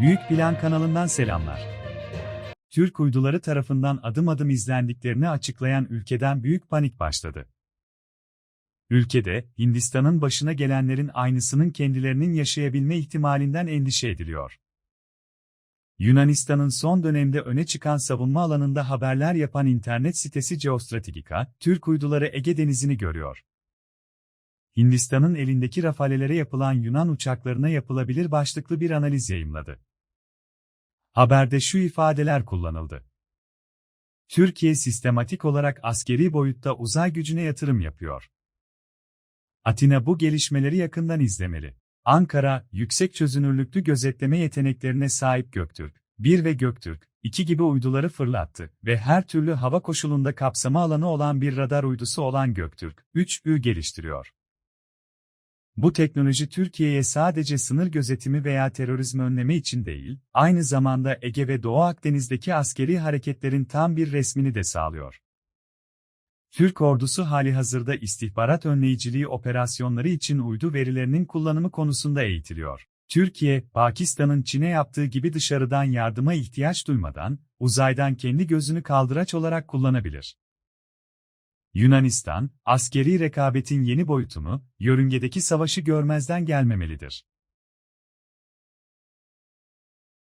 Büyük Plan kanalından selamlar. Türk uyduları tarafından adım adım izlendiklerini açıklayan ülkeden büyük panik başladı. Ülkede, Hindistan'ın başına gelenlerin aynısının kendilerinin yaşayabilme ihtimalinden endişe ediliyor. Yunanistan'ın son dönemde öne çıkan savunma alanında haberler yapan internet sitesi Geostrategica, Türk uyduları Ege Denizi'ni görüyor. Hindistan'ın elindeki rafalelere yapılan Yunan uçaklarına yapılabilir başlıklı bir analiz yayımladı. Haberde şu ifadeler kullanıldı. Türkiye sistematik olarak askeri boyutta uzay gücüne yatırım yapıyor. Atina bu gelişmeleri yakından izlemeli. Ankara, yüksek çözünürlüklü gözetleme yeteneklerine sahip Göktürk 1 ve Göktürk 2 gibi uyduları fırlattı ve her türlü hava koşulunda kapsama alanı olan bir radar uydusu olan Göktürk 3'ü geliştiriyor. Bu teknoloji Türkiye'ye sadece sınır gözetimi veya terörizmi önleme için değil, aynı zamanda Ege ve Doğu Akdeniz'deki askeri hareketlerin tam bir resmini de sağlıyor. Türk ordusu hali hazırda istihbarat önleyiciliği operasyonları için uydu verilerinin kullanımı konusunda eğitiliyor. Türkiye, Pakistan'ın Çin'e yaptığı gibi dışarıdan yardıma ihtiyaç duymadan, uzaydan kendi gözünü kaldıraç olarak kullanabilir. Yunanistan, askeri rekabetin yeni boyutunu, yörüngedeki savaşı görmezden gelmemelidir.